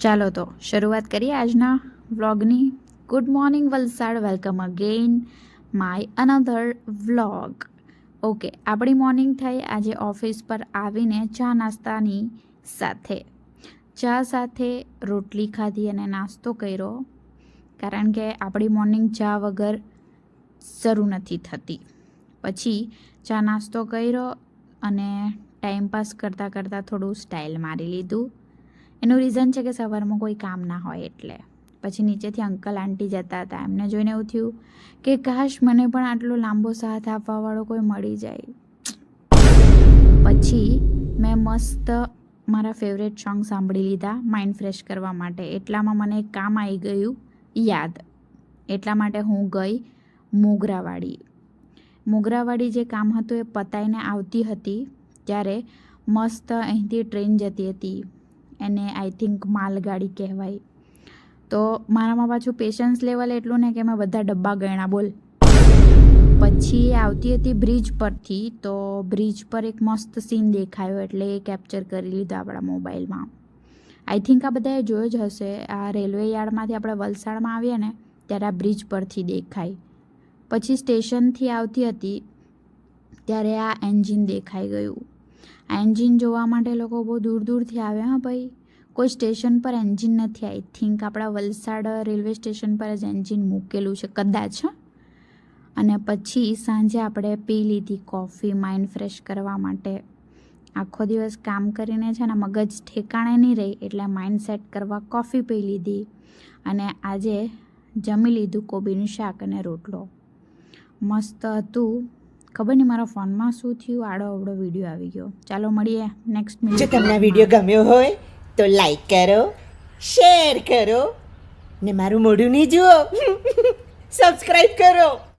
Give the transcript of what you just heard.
ચાલો તો શરૂઆત કરીએ આજના વ્લોગની. Good morning Valsad. Welcome again my another vlog okay આપણી મોર્નિંગ થઈ. આજે ઓફિસ પર આવીને ચા નાસ્તાની સાથે. ચા સાથે રોટલી ખાધી અને નાસ્તો કર્યો. કારણ કે આપણી મોર્નિંગ ચા વગર શરૂ નથી થતી. પછી ચા નાસ્તો કર્યો અને ટાઈમપાસ કરતાં કરતાં થોડું સ્ટાઇલ મારી લીધું. એનું રીઝન છે કે સવારમાં કોઈ કામ ના હોય એટલે. પછી નીચેથી અંકલ આંટી જતા હતા. એમને જોઈને એવું થયું કે કાશ મને પણ આટલો લાંબો સાથ આપવાવાળો કોઈ મળી જાય. પછી મેં મસ્ત મારા ફેવરેટ સોંગ સાંભળી લીધા માઇન્ડ ફ્રેશ કરવા માટે. એટલામાં મને એક કામ આવી ગયું, યાદ. એટલા માટે હું ગઈ મોગરાવાડી. મોગરાવાડી જે કામ હતું એ પતાઈને આવતી હતી ત્યારે મસ્ત અહીંથી ટ્રેન જતી હતી. એને આઈ થિંક માલગાડી કહેવાય. તો મારામાં પાછું પેશન્સ લેવલ એટલું ને કે મેં બધા ડબ્બા ગણ્યા બોલ. પછી એ આવતી હતી બ્રિજ પરથી, તો બ્રિજ પર એક મસ્ત સીન દેખાયો એટલે એ કેપ્ચર કરી લીધો આપણા મોબાઈલમાં. આઈ થિંક આ બધાએ જોયો જ હશે. આ રેલવે યાર્ડમાંથી આપણે વલસાડમાં આવીએ ને, ત્યારે આ બ્રિજ પરથી દેખાય. પછી સ્ટેશનથી આવતી હતી, ત્યારે આ એન્જિન દેખાઈ ગયું. એન્જિન જોવા માટે લોકો બહુ દૂર દૂરથી આવે, હા ભાઈ. કોઈ સ્ટેશન પર એન્જિન નથી આઈ થિંક આપણા વલસાડ રેલવે સ્ટેશન પર જ એન્જિન મૂકેલું છે, કદાચ. અને પછી સાંજે આપણે પી લીધી કોફી, માઇન્ડ ફ્રેશ કરવા માટે. આખો દિવસ કામ કરીને છે ને, મગજ ઠેકાણે નહીં રહી, એટલે માઇન્ડ સેટ કરવા કોફી પી લીધી. અને આજે જમી લીધું કોબીનું શાક અને રોટલો. મસ્ત હતું. ખબર નહીં, મારા ફોનમાં શું થયું? આડો અવડો વીડિયો આવી ગયો. ચાલો મળીએ નેક્સ્ટ જો તમને વીડિયો ગમ્યો હોય, તો લાઈક કરો શેર કરો, ને મારું મોઢું નહીં જુઓ. સબસ્ક્રાઈબ કરો.